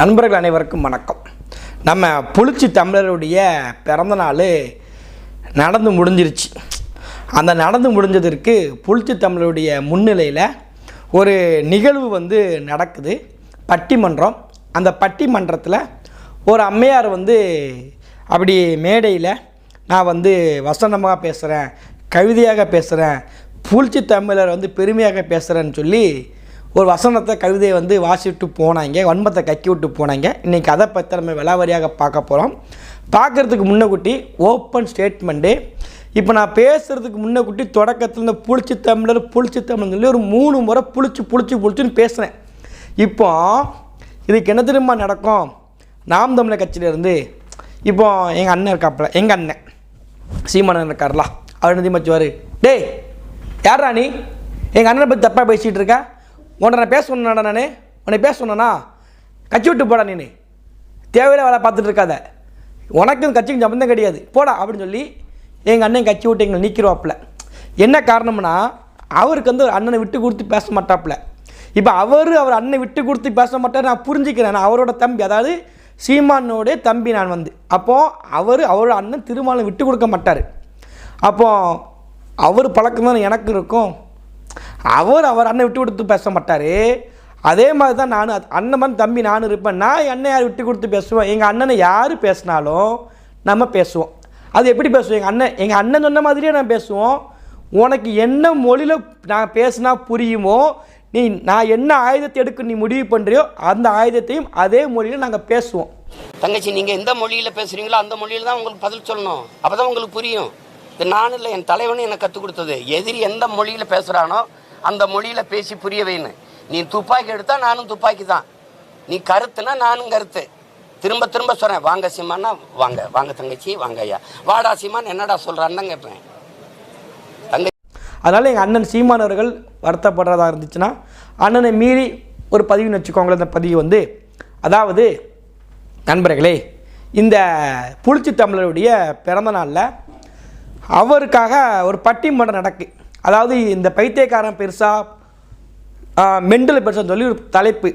நண்பர்கள் அனைவருக்கும் வணக்கம். நம்ம புளிச்சி தமிழருடைய பிறந்த நாள் நடந்து முடிஞ்சிருச்சு. அந்த நடந்து முடிஞ்சதற்கு புளிச்சி தமிழருடைய முன்னிலையில் ஒரு நிகழ்வு வந்து நடக்குது. பட்டிமன்றம். அந்த பட்டிமன்றத்தில் ஒரு அம்மையார் வந்து அப்படி மேடையில் நான் வந்து வசனமாக பேசுகிறேன் கவிதையாக பேசுகிறேன் புளிச்சி தமிழர் வந்து பெருமையாக பேசுகிறேன்னு சொல்லி ஒரு வசனத்தை கவிதையை வந்து வாசிட்டு போனாங்க வன்மத்தை கக்கி விட்டு போனாங்க. இன்றைக்கி அதை பற்றி நம்ம விலாவரியாக பார்க்க போகிறோம் பார்க்குறதுக்கு முன்னக்குட்டி ஓப்பன் ஸ்டேட்மெண்ட்டு இப்போ நான் பேசுகிறதுக்கு முன்னக்குட்டி தொடக்கத்தில் இந்த புளிச்சு தமிழர் புளிச்சு தமிழ் சொல்லி ஒரு மூணு முறை புளிச்சு புளிச்சு புளிச்சுன்னு பேசுகிறேன் இப்போ இதுக்கு என்ன தெரியுமா நடக்கும்? நாம் தமிழர் கட்சியிலேருந்து இப்போ எங்கள் அண்ணன் இருக்காப்புல எங்கள் அண்ணன் சீமானன் இருக்கார்ல அவர் என்ன தெரியுமா டேய் யாரா நீ? எங்கள் அண்ணனை பற்றி தப்பாக பேசிகிட்டு இருக்கேன் உன்னை நான் பேச சொன்னேன்டா நான்? உன்னை பேச சொன்னேனா? கட்சி விட்டு போடா நீ தேவையில்லை வேலை பார்த்துட்டு இருக்காத. உனக்கும் கட்சிக்கும் சம்மந்தம் கிடையாது. போடா அப்படின்னு சொல்லி எங்கள் அண்ணன் கட்சி விட்டு எங்களை நீக்கிடுவாப்புல என்ன காரணம்னா அவருக்கு வந்து ஒரு அண்ணனை விட்டு கொடுத்து பேச மாட்டாப்புல. இப்போ அவர் அவர் அண்ணனை விட்டு கொடுத்து பேச மாட்டார் நான் புரிஞ்சுக்கிறேன். நான் அவரோட தம்பி அதாவது சீமானோடைய தம்பி நான் வந்து. அப்போது அவர் அவரோட அண்ணன் திருமாலை விட்டு கொடுக்க மாட்டார். அப்போது அவர் பழக்கம் தான் எனக்கு இருக்கும். அவர் அவர் அண்ணன் விட்டு கொடுத்து பேச மாட்டார் அதே மாதிரி தான் நானும் அண்ணன் மாதிரி தம்பி நானும் இருப்பேன். நான் என் அண்ணன் யார் விட்டு கொடுத்து பேசுவேன்? எங்கள் அண்ணனை யார் பேசினாலும் நம்ம பேசுவோம். அது எப்படி பேசுவோம்? எங்கள் அண்ணன் எங்கள் அண்ணன் சொன்ன மாதிரியே நான் பேசுவோம். உனக்கு என்ன மொழியில் நான் பேசினா புரியுமோ நீ நான் என்ன ஆயுதத்தை எடுக்க நீ முடிவு பண்ணுறியோ அந்த ஆயுதத்தையும் அதே மொழியில் நாங்கள் பேசுவோம். தங்கச்சி நீங்கள் எந்த மொழியில் பேசுகிறீங்களோ அந்த மொழியில் தான் உங்களுக்கு பதில் சொல்லணும். அப்பதான் உங்களுக்கு புரியும். இது நான் இல்லை என் தலைவனும் எனக்கு கற்றுக் கொடுத்தது. எதிரி எந்த மொழியில் பேசுகிறானோ அந்த மொழியில் பேசி புரிய வைன்னு நீ துப்பாக்கி எடுத்தா நானும் துப்பாக்கி தான் நீ கருத்துனா நானும் கருத்து. திரும்ப திரும்ப சொல்கிறேன் வாங்க சீமானா வாங்க வாங்க தங்கச்சி வாங்க ஐயா. வாடா சீமான் என்னடா சொல்கிறான்னு தான் கேட்பேன். தங்க அதனால் எங்கள் அண்ணன் சீமான் அவர்கள் வருத்தப்படுறதா இருந்துச்சுன்னா அண்ணனை மீறி ஒரு பதிவுன்னு வச்சுக்கோங்களேன் அந்த பதிவு வந்து. அதாவது நண்பர்களே இந்த புளிச்சி தமிழருடைய பிறந்த நாளில் அவருக்காக ஒரு பட்டிமன்றம் நடக்கு. அதாவது இந்த பைத்தியக்காரன் பெருசாக மெண்டல் பெருசான்னு சொல்லி ஒரு தலைப்பு.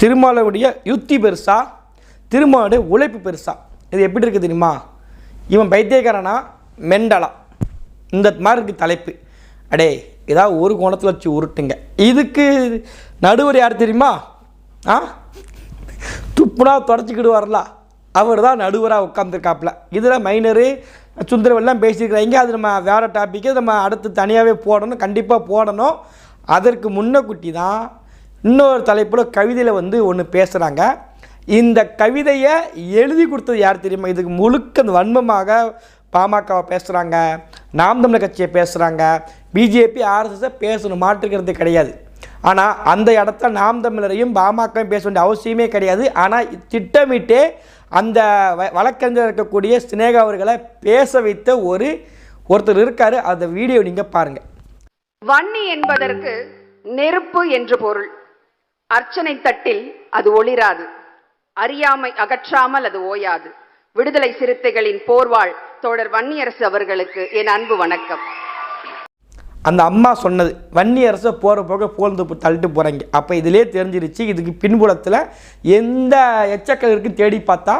திருமாலுடைய யுத்தி பெருசா திருமாவுடைய உழைப்பு பெருசா. இது எப்படி இருக்குது தெரியுமா? இவன் பைத்தியக்காரனா? மெண்டலா. இந்த மாதிரி இருக்குது தலைப்பு. அடே ஏதாவது ஒரு கோணத்தில் வச்சு உருட்டுங்க. இதுக்கு நடுவர் யார் தெரியுமா? ஆ? துப்புனா தொடச்சிக்கிடுவார்ல. அவர் தான் நடுவராக உட்காந்துருக்காப்புல இதில் மைனரு சுந்தரவெல்லாம் பேசியிருக்கிறாங்க அது நம்ம வேறு டாப்பிக்கு நம்ம அடுத்து தனியாகவே போடணும் கண்டிப்பாக போடணும். அதற்கு முன்னக்குட்டி தான் இன்னொரு தலைப்பில் கவிதையில் வந்து ஒன்று பேசுகிறாங்க இந்த கவிதையை எழுதி கொடுத்தது யார் தெரியுமா? இதுக்கு முழுக்க அந்த வன்மமாக பாமகவை பேசுகிறாங்க நாம் தமிழர் கட்சியை பேசுகிறாங்க பிஜேபி ஆர்எஸ்எஸை பேசணும் மாற்றுக்கிறது கிடையாது. ஆனால் அந்த இடத்த நாம் தமிழரையும் பாமகவும் பேச வேண்டிய அவசியமே கிடையாது. ஆனால் திட்டமிட்டே அந்த வழக்கறிஞர் இருக்கக்கூடிய சினேகா அவர்களை பேச வைத்த ஒரு ஒருத்தர் இருக்கார். அந்த வீடியோ நீங்கள் பாருங்கள் வன்னி என்பதற்கு நெருப்பு என்று பொருள். அர்ச்சனை தட்டில் அது ஒளிராது. அறியாமை அகற்றாமல் அது ஓயாது. விடுதலை சிறுத்தைகளின் போர்வாள் தோழர் வன்னியரசு அவர்களுக்கு என் அன்பு வணக்கம். அந்த அம்மா சொன்னது வன்னி அரசை போகிற போக போழ்ந்து தள்ளிட்டு போகிறாங்க அப்போ இதிலே தெரிஞ்சிருச்சு இதுக்கு பின்புலத்தில் எந்த எச்சக்கள் இருக்குன்னு தேடி பார்த்தா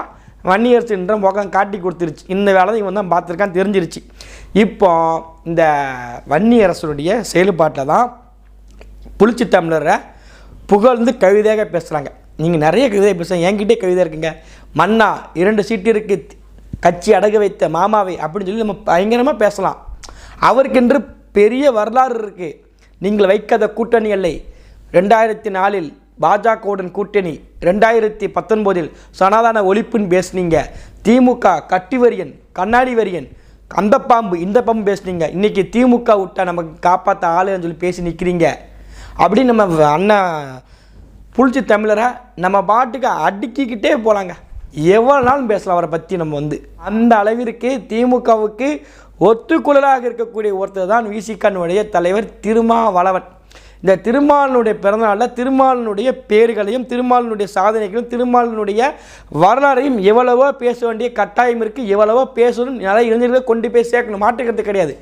வன்னியரசுன்ற முகம் காட்டி கொடுத்துருச்சு. இந்த வேலை இவன் தான் பார்த்துருக்கான்னு தெரிஞ்சிருச்சு. இப்போ இந்த வன்னியரசனுடைய செயல்பாட்டில் தான் புளிச்சி தமிழரை புகழ்ந்து கவிதையாக பேசுகிறாங்க நீங்கள் நிறைய கவிதை பேசுகிறீங்க என்கிட்டே கவிதை இருக்குங்க. மன்னா இரண்டு சீட்டு இருக்குது கட்சி அடகு வைத்த மாமாவை அப்படின்னு சொல்லி நம்ம பயங்கரமாக பேசலாம். அவருக்கென்று பெரிய வரலாறு இருக்குது நீங்கள் வைக்காத கூட்டணி இல்லை ரெண்டாயிரத்தி நாலில் பாஜகவுடன் கூட்டணி ரெண்டாயிரத்தி பத்தொன்பதில் சனாதன ஒழிப்புன்னு பேசுனீங்க திமுக கட்டி வரியன் கண்ணாடி வரியன் அந்த பாம்பு இந்த பாம்பு பேசுனீங்க இன்றைக்கி திமுக விட்டா நமக்கு காப்பாற்ற ஆளுன்னு சொல்லி பேசி நிற்கிறீங்க அப்படின்னு நம்ம அண்ணன் புளிச்சி தமிழரை நம்ம பாட்டுக்கு அடுக்கிக்கிட்டே போகலாங்க எவ்வளோ நாளும் பேசலாம் அவரை பற்றி நம்ம வந்து? அந்த அளவிற்கு திமுகவுக்கு ஒத்துக்குழலாக இருக்கக்கூடிய ஒருத்தர் தான் விசிகனுடைய தலைவர் திருமாவளவன். இந்த திருமாலனுடைய பிறந்தநாளில் திருமாலனுடைய பேர்களையும் திருமாலனுடைய சாதனைகளையும் திருமாலனுடைய வரலாறையும் எவ்வளவோ பேச வேண்டிய கட்டாயம் இருக்குது எவ்வளவோ பேசணும் நிறைய இளைஞர்களை கொண்டு போய் சேர்க்கணும் மாட்டுக்கிறது கிடையாது.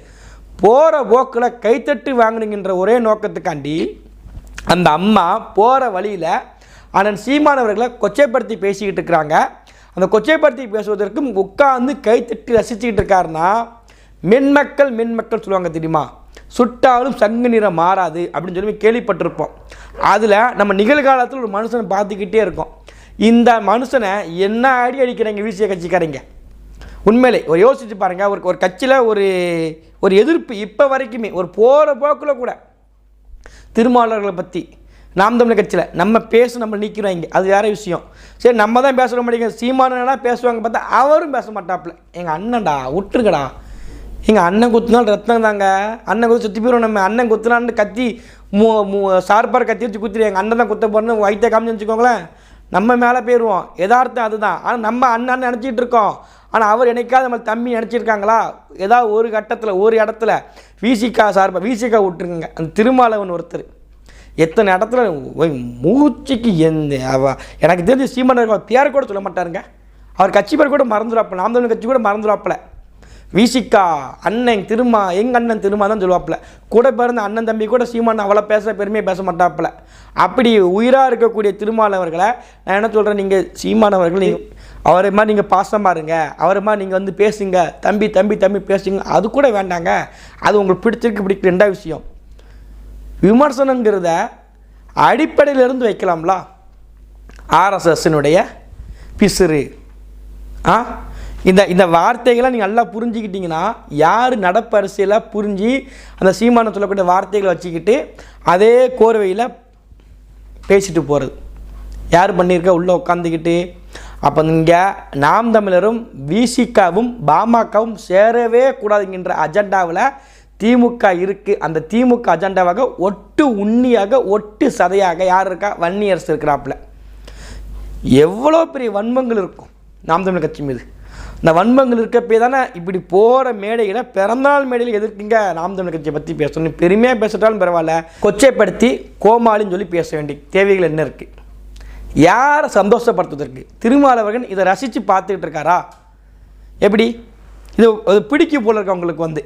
போகிற போக்கில் கைத்தட்டு வாங்கணுங்கிற ஒரே நோக்கத்துக்காண்டி அந்த அம்மா போகிற வழியில் அண்ணன் சீமானவர்களை கொச்சைப்படுத்தி பேசிக்கிட்டு இருக்கிறாங்க. அந்த கொச்சைப்படுத்தி பேசுவதற்கும் உட்கார்ந்து கைத்தட்டி ரசிச்சுக்கிட்டு இருக்காருன்னா மென்மக்கள் மென்மக்கள் சொல்லுவாங்க தெரியுமா? சுட்டாலும் சங்கு நிறம் மாறாது அப்படின்னு சொல்லி கேள்விப்பட்டிருப்போம். அதில் நம்ம நிகழ்காலத்தில் ஒரு மனுஷனை பார்த்துக்கிட்டே இருக்கோம். இந்த மனுஷனை என்ன அடி அடிக்கிறாங்க விசிய கட்சிக்காரங்க? உண்மையிலே ஒரு யோசிச்சு பாருங்கள் ஒரு ஒரு கட்சியில் ஒரு ஒரு எதிர்ப்பு இப்போ வரைக்குமே ஒரு போகிற போக்கில் கூட. திருமாவளர்களை பற்றி நாம் தமிழ் கட்சியில் நம்ம பேச நம்ம நிற்கிறோம் அது வேற விஷயம். சரி நம்ம தான் பேச மாட்டேங்க சீமானனா பேசுவாங்க பார்த்தா அவரும் பேச மாட்டாப்புல. எங்கள் அண்ணன்டா விட்டுருக்கடா எங்கள் அண்ணன் குத்துனால் ரத்தம் தாங்க. அண்ணன் குத்து சுற்றி போயிடும் நம்ம. அண்ணன் குத்துனான்னு கத்தி மூ மூ சார்பார் கத்தி வச்சு குத்துரு எங்கள் அண்ணன் தான் குத்த போகிறேன்னு வயிற்ற காமிச்சு வச்சுக்கோங்களேன். நம்ம மேலே போயிடுவோம் எதார்த்தம் அதுதான். ஆனால் நம்ம அண்ணன் நினச்சிட்டு இருக்கோம். ஆனால் அவர் என்னைக்காவது நம்ம தம்பி நினச்சிருக்காங்களா? ஏதாவது ஒரு கட்டத்தில் ஒரு இடத்துல விசிகா சார்பாக விசிகா விட்டுருங்க அந்த திருமாலவன் ஒருத்தர். எத்தனை இடத்துல மூச்சுக்கு எந்த எனக்கு தெரிஞ்ச சீமன் பேர் கூட சொல்ல மாட்டாருங்க. அவர் கட்சி பேர் கூட மறந்துடுவாப்பில் நாம் தமிழ் கட்சி கூட மறந்துடுவாப்பில் விசிகா அண்ணன் திருமா எங்கள் அண்ணன் திருமா தான் சொல்லுவாப்புல. கூட பிறந்த அண்ணன் தம்பி கூட சீமான் அவ்வளோ பேச பெருமையாக பேச மாட்டாப்புல. அப்படி உயிராக இருக்கக்கூடிய திருமானவர்களை நான் என்ன சொல்கிறேன் நீங்கள் சீமானவர்கள் நீங்கள் அவரை மாதிரி நீங்கள் பாசமாக இருங்க அவரை மாதிரி நீங்கள் வந்து பேசுங்க தம்பி தம்பி தம்பி பேசுங்க அது கூட வேண்டாங்க. அது உங்களுக்கு பிடிச்சிருக்கு பிடிக்க ரெண்டாவது விஷயம். விமர்சனங்கிறத அடிப்படையிலிருந்து வைக்கலாம்ல. ஆர்எஸ்எஸ்னுடைய பிசுறு. ஆ? இந்த இந்த வார்த்தைகளை நீங்கள் நல்லா புரிஞ்சுக்கிட்டிங்கன்னா யார் நடப்பரிசையில் புரிஞ்சு அந்த சீமானம் சொல்லக்கூடிய வார்த்தைகளை வச்சுக்கிட்டு அதே கோர்வையில் பேசிட்டு போகிறது யார் பண்ணியிருக்கா? உள்ளே உட்காந்துக்கிட்டு அப்போ இங்கே நாம் தமிழரும் விசிகாவும் பாமகவும் சேரவே கூடாதுங்கிற அஜெண்டாவில் திமுக இருக்குது அந்த திமுக அஜெண்டாவாக ஒட்டு உண்ணியாக ஒட்டு சதையாக யார் இருக்கா? வன்னியரசு இருக்கிறாப்புல. எவ்வளோ பெரிய வன்மங்கள் இருக்கும் நாம் தமிழர் கட்சி மீது. இந்த வன்மங்கள் இருக்கப்பே தானே இப்படி போகிற மேடையில் பிறந்தநாள் மேடையில் எதுக்குங்க நாம் தமிழ் கட்சியை பற்றி பேசணும். பெருமையாக பேசிட்டாலும் பரவாயில்ல. கொச்சைப்படுத்தி கோமாளின்னு சொல்லி பேச வேண்டிய தேவைகள் என்ன இருக்குது யாரை சந்தோஷப்படுத்துவதற்கு? திருமாவளவன் இதை ரசித்து பார்த்துக்கிட்டு இருக்காரா? எப்படி? இது அது பிடிக்கும் போல இருக்கு அவங்களுக்கு வந்து.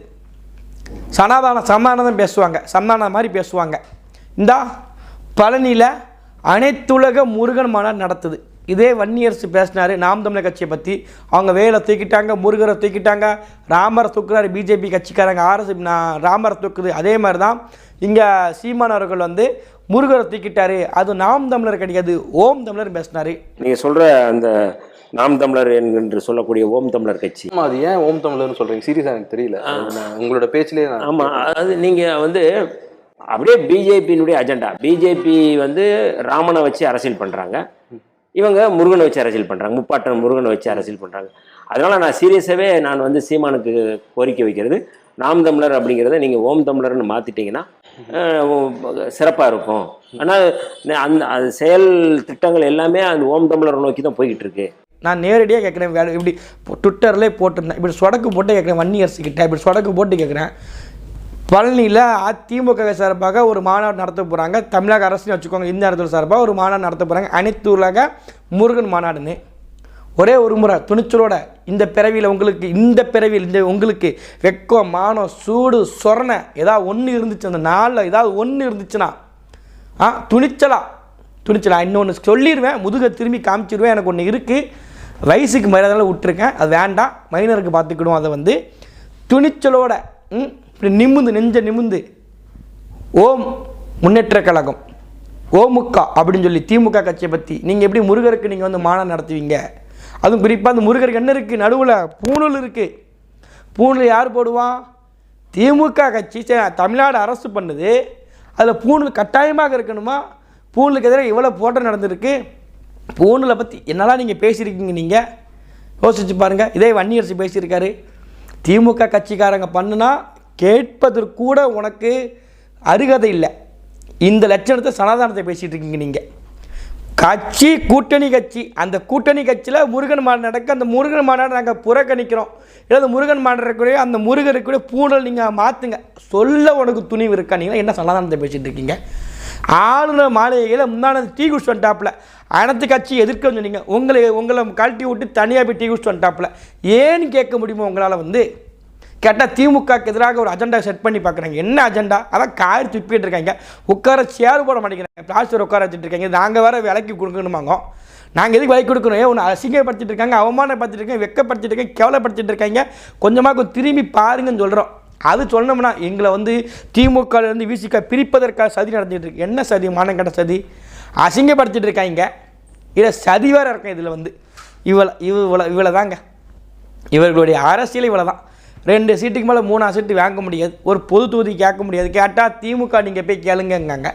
சனாதான சமாதானம் பேசுவாங்க. சமாதானம் மாதிரி பேசுவாங்க. இந்தா பழனியில் அனைத்துலக முருகன் மாநாடு நடத்துது. இதே வன்னியரசு பேசினார் நாம் தமிழர் கட்சியை பற்றி அவங்க வேலை தூக்கிட்டாங்க முருகரை தூக்கிட்டாங்க ராமரை தூக்குறாரு பிஜேபி கட்சிக்காரங்க ஆர்எஸ் ராமரை தூக்குது அதே மாதிரி தான் இங்கே சீமான் அவர்கள் வந்து முருகரை தூக்கிட்டாரு. அது நாம் தமிழர் கிடையாது ஓம் தமிழர் பேசினார். நீங்கள் சொல்கிற அந்த நாம் தமிழர் என்று சொல்லக்கூடிய ஓம் தமிழர் கட்சி. அது ஏன் ஓம் தமிழர்னு சொல்றீங்க? சீரியஸா எனக்கு தெரியல. நான் உங்களோட பேச்சிலே நான் ஆமாம் அது நீங்கள் வந்து அப்படியே பிஜேபியினுடைய அஜெண்டா பிஜேபி வந்து ராமனை வச்சு அரசியல் பண்ணுறாங்க இவங்க முருகனை வச்சு அரசியல் பண்ணுறாங்க முப்பாட்டன் முருகனை வச்சு அரசியல் பண்ணுறாங்க அதனால் நான் சீரியஸாகவே நான் வந்து சீமானுக்கு கோரிக்கை வைக்கிறது. நாம் தமிழர் அப்படிங்கிறத நீங்கள் ஓம் தமிழர்னு மாற்றிட்டீங்கன்னா சிறப்பாக இருக்கும். ஆனால் அந்த அது செயல் திட்டங்கள் எல்லாமே அந்த ஓம் தமிழரை நோக்கி தான் போய்கிட்டு இருக்கு. நான் நேரடியாக கேட்குறேன் வேலை இப்படி ட்விட்டர்லேயே போட்டிருந்தேன். இப்படி சொடக்கு போட்டு கேட்குறேன் வன்னியரசு கிட்ட இப்படி சொடக்கு போட்டு கேட்குறேன். பழனியில் அதிமுக சார்பாக ஒரு மாநாடு நடத்த போகிறாங்க தமிழக அரசுன்னு வச்சுக்கோங்க இந்த இடத்துல சார்பாக ஒரு மாநாடு நடத்த போகிறாங்க அனைத்து உலக முருகன் மாநாடுன்னு. ஒரே ஒரு முறை துணிச்சலோட இந்த பிறவியில் உங்களுக்கு இந்த பிறவியில் இந்த உங்களுக்கு வெக்கம் மானம் சூடு சொரணை ஏதாவது ஒன்று இருந்துச்சு அந்த நாளில் ஏதாவது ஒன்று இருந்துச்சுன்னா ஆ துணிச்சலா துணிச்சலா இன்னொன்று சொல்லிடுவேன் முதுகை திரும்பி காமிச்சிடுவேன் எனக்கு ஒன்று இருக்குது வயசுக்கு மரியாதையில் விட்டுருக்கேன் அது வேண்டாம். மைனருக்கு பார்த்துக்கிடுவோம் அதை வந்து துணிச்சலோட ம் இப்படி நிமிந்து நெஞ்ச நிமிந்து ஓம் முன்னேற்ற கழகம் ஓமுக்கா அப்படின்னு சொல்லி திமுக கட்சியை பற்றி நீங்கள் எப்படி முருகருக்கு நீங்கள் வந்து மானம் நடத்துவீங்க? அதுவும் குறிப்பாக அந்த முருகருக்கு என்ன இருக்குது நடுவில் பூணூல் இருக்குது பூணூல் யார் போடுவான்? திமுக கட்சி தமிழ்நாடு அரசு பண்ணுது. அதில் பூணூல் கட்டாயமாக இருக்கணுமா? பூணூலுக்கு எதிராக இவ்வளோ போட்டோ நடந்திருக்கு. பூணூலை பற்றி என்னெல்லாம் நீங்கள் பேசியிருக்கீங்க நீங்கள் யோசிச்சு பாருங்கள் இதே வன்னியரசு பேசியிருக்காரு. திமுக கட்சிக்காரங்க பண்ணுனா கேட்பதற்கூட உனக்கு அருகதை இல்லை. இந்த லட்சணத்தை சனாதானத்தை பேசிகிட்டு இருக்கீங்க நீங்கள் கட்சி கூட்டணி கட்சி அந்த கூட்டணி கட்சியில் முருகன் மாநாடு நடக்க அந்த முருகன் மாநாடு நாங்கள் புறக்கணிக்கிறோம். இல்லை அந்த முருகன் மாநாடு அந்த முருகருக்குரிய பூணல் நீங்கள் மாற்றுங்க சொல்ல உனக்கு துணிவு இருக்கா நீங்கள்? என்ன சனாதானத்தை பேசிகிட்டு இருக்கீங்க? ஆளுநர் மாளிகையில் முன்னாடி டீ குடிச்சு வந்துட்டாப்புல. அனைத்து கட்சி எதிர்க்க சொன்னீங்க உங்களை உங்களை கழட்டி விட்டு தனியாக போய் டீ குடிச்சு வந்துட்டாப்புல. ஏன்னு கேட்க முடியுமோ உங்களால் வந்து? கேட்டால் திமுகக்கு எதிராக ஒரு அஜெண்டா செட் பண்ணி பார்க்குறாங்க என்ன அஜெண்டா அதான் கார் துப்பிட்டு இருக்காங்க. உட்கார சேர் போட மாட்டேங்கிறாங்க. பிளாஸ்டர் உட்கார வச்சுட்டு இருக்காங்க. நாங்கள் வேறு விலைக்கு கொடுக்கணுமாங்க. நாங்கள் எதுக்கு விலைக்கு கொடுக்கணும்? ஏன் ஒன்று அசிங்கப்படுத்திட்டு இருக்காங்க. அவமானப்படுத்திட்டு இருக்காங்க. வெக்கப்படுத்திட்டு இருக்காங்க. கேவலப்படுத்திட்டு இருக்காங்க. கொஞ்சமாக கொஞ்சம் திரும்பி பாருங்கன்னு சொல்கிறோம் அது சொன்னோம்னா எங்களை வந்து திமுகலேருந்து ல விசிக பிரிப்பதற்காக சதி நடந்துகிட்டு இருக்கு. என்ன சதி? மானங்கட்ட சதி? அசிங்கப்படுத்திட்டு இருக்காங்க. இதில் சதி வேற இருக்கும் இதில் வந்து. இவ்வளோ இவ்வளோ இவ்வளோ தாங்க இவர்களுடைய அரசியல் இவ்வளோ தான் ரெண்டு சீட்டுக்கு மேலே மூணா சீட்டு வாங்க முடியாது. ஒரு பொது தொகுதி கேட்க முடியாது. கேட்டால் திமுக நீங்கள் போய் கேளுங்கங்காங்க.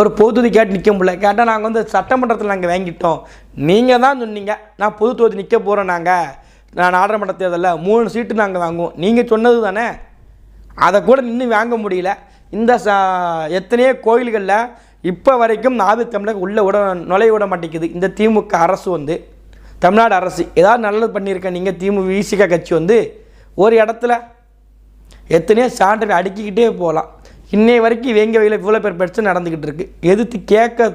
ஒரு பொது தொகுதி கேட்டு நிற்க முடியல. கேட்டால் நாங்கள் வந்து சட்டமன்றத்தில் நாங்கள் வாங்கிட்டோம். நீங்கள் தான் சொன்னீங்க. நான் பொது தொகுதி நிற்க போகிறோம் நாங்கள் நான் நாடாளுமன்ற தேர்தலில் மூணு சீட்டு நாங்கள் வாங்குவோம். நீங்கள் சொன்னது தானே? அதை கூட நின்று வாங்க முடியல. இந்த ச எத்தனையோ கோயில்களில் இப்போ வரைக்கும் நாது தமிழக உள்ளே விட நுழைய விட மாட்டேங்குது. இந்த திமுக அரசு வந்து தமிழ்நாடு அரசு ஏதாவது நல்லது பண்ணியிருக்கேன் நீங்கள் திமுக விசிக கட்சி வந்து ஒரு இடத்துல எத்தனையோ சான்றிதழ் அடுக்கிக்கிட்டே போகலாம். இன்னை வரைக்கும் வேங்க வகையில் இவ்வளோ பேர் பிரச்சனை நடந்துக்கிட்டு இருக்கு? எதிர்த்து கேட்க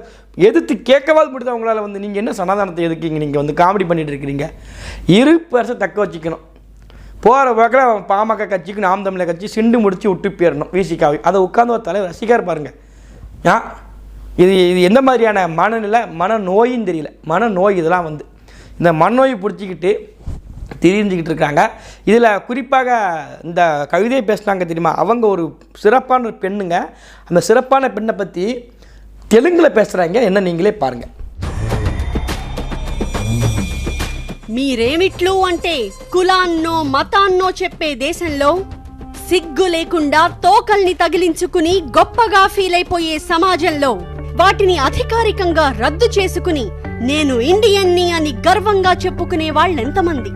எதிர்த்து கேட்கவாது முடியுது உங்களால் வந்து நீங்கள் என்ன சமாதானத்தை எதுக்கீங்க நீங்கள் வந்து காமெடி பண்ணிகிட்டு இருக்கிறீங்க. இரு பரிசை தக்க வச்சுக்கணும். போகிற போக்கில் பாமக கட்சிக்கு நாம் தமிழர் கட்சி சிண்டு முடிச்சு விட்டு போயிடணும் விசிகாவை அதை உட்காந்து ஒரு தலைவர் ரசிகார் பாருங்கள் ஆ இது இது எந்த மாதிரியான மனநிலை? மனநோயின்னு தெரியல. மனநோய் இதெல்லாம் வந்து. இந்த மனநோய் பிடிச்சிக்கிட்டு திரிஞ்சுக்கிட்டு இருக்காங்க இதில் குறிப்பாக இந்த கவிதையை பேசுனாங்க தெரியுமா அவங்க ஒரு சிறப்பான ஒரு பெண்ணுங்க அந்த சிறப்பான பெண்ணை பற்றி தெலுங்கில் பேசுகிறாங்க என்ன நீங்களே பாருங்கள் మీరేమిట్లు అంటే కులాన్నో మతాన్నో చెప్పే దేశంలో సిగ్గు లేకుండా తోకల్ని తగిలించుకుని గొప్పగా ఫీల్ అయిపోయే సమాజంలో వాటిని అధికారికంగా రద్దు చేసుకుని నేను ఇండియన్ని అని గర్వంగా చెప్పుకునే వాళ్ళెంతమంది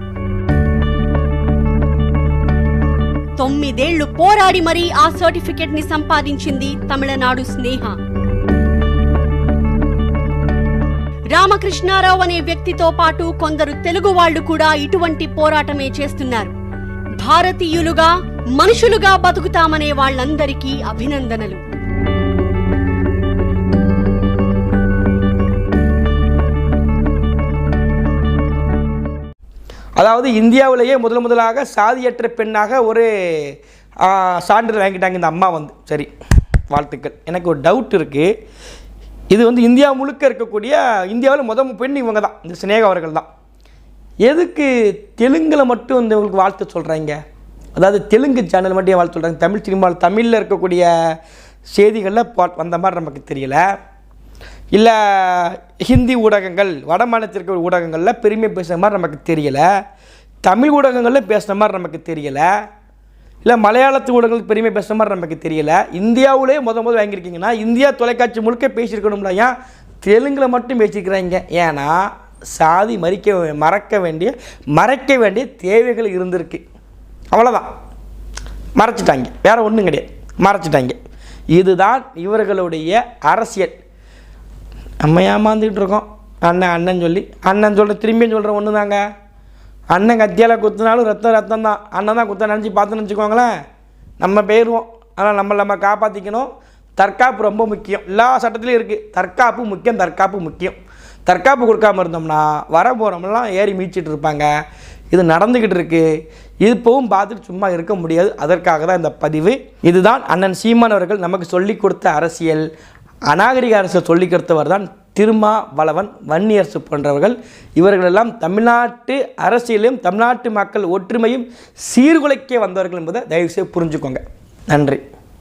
తొమ్మిదేళ్ళు పోరాడి మరీ ఆ సర్టిఫికెట్ని సంపాదించింది తమిళనాడు స్నేహ. రామకృష్ణారావు అనే వ్యక్తితో పాటు కొందరు తెలుగు వాళ్ళు కూడా ఇటువంటి పోరాటమే చేస్తున్నారు. భారతీయులుగా మనుషులుగా బతుకుతామనే వాళ్ళందరికీ అభినందనలు. அதாவது இந்தியாவிலேயே முதல் முதலாக சாதியற்ற பெண்ணாக ஒரு சான்றிதழ் வாங்கிட்டாங்க இந்த அம்மா வந்து. சரி வாழ்த்துக்கள். எனக்கு ஒரு டவுட் இருக்குது இது வந்து இந்தியா முழுக்க இருக்கக்கூடிய இந்தியாவில் முதல் பெண் இவங்க தான் இந்த சினேகா அவர்கள் தான் எதுக்கு தெலுங்கில் மட்டும் இந்த இவங்களுக்கு வாழ்த்து சொல்கிறாங்க அதாவது தெலுங்கு சேனல் மட்டும் வாழ்த்து சொல்கிறாங்க தமிழ் சினிமாவில் தமிழில் இருக்கக்கூடிய செய்திகளில் வந்த மாதிரி நமக்கு தெரியலை. இல்லை ஹிந்தி ஊடகங்கள் வட மாநிலத்திற்கு ஊடகங்களில் பெருமை பேசுகிற மாதிரி நமக்கு தெரியலை. தமிழ் ஊடகங்களில் பேசுகிற மாதிரி நமக்கு தெரியலை. இல்லை மலையாளத்து ஊடகங்கள் பெருமை பேசுகிற மாதிரி நமக்கு தெரியலை. இந்தியாவிலே முத முதல் வாங்கியிருக்கீங்கன்னா இந்தியா தொலைக்காட்சி முழுக்க பேசியிருக்கணும்ல ஏன் தெலுங்கில் மட்டும் பேசியிருக்கிறாங்க. ஏன்னா சாதி மறிக்க மறக்க வேண்டிய மறைக்க வேண்டிய தேவைகள் இருந்திருக்கு. அவ்வளோதான் மறைச்சிட்டாங்க. வேறு ஒன்றும் கிடையாது. மறைச்சிட்டாங்க. இதுதான் இவர்களுடைய அரசியல். நம்ம ஏமாந்துக்கிட்டு இருக்கோம். அண்ணன் அண்ணன் சொல்லி. அண்ணன் சொல்கிற திரும்பியும் சொல்கிற ஒன்று தாங்க அண்ணன் கத்தியால் குத்துனாலும் ரத்தம் ரத்தம் தான் அண்ணன் தான் குத்த நினச்சி பார்த்துன்னு வச்சுக்கோங்களேன் நம்ம போயிடுவோம் ஆனால் நம்மளை நம்ம காப்பாற்றிக்கணும் தற்காப்பு ரொம்ப முக்கியம். எல்லா சட்டத்துலேயும் இருக்குது தற்காப்பு முக்கியம் தற்காப்பு முக்கியம். தற்காப்பு கொடுக்காம இருந்தோம்னா வர போகிறோம்லாம் ஏறி மீச்சிட்டு இருப்பாங்க. இது நடந்துக்கிட்டு இருக்குது இப்போவும் பார்த்துட்டு சும்மா இருக்க முடியாது. அதற்காக தான் இந்த பதிவு. இதுதான் அண்ணன் சீமான் அவர்கள் நமக்கு சொல்லிக் கொடுத்த அரசியல். அநாகரிக அரசு சொல்லிக் கொடுத்தவர் தான் திருமாவளவன் வன்னியரசு போன்றவர்கள். இவர்களெல்லாம் தமிழ்நாட்டு அரசியலையும் தமிழ்நாட்டு மக்கள் ஒற்றுமையும் சீர்குலைக்க வந்தவர்கள் என்பதை தயவுசெய்து புரிஞ்சுக்கோங்க. நன்றி.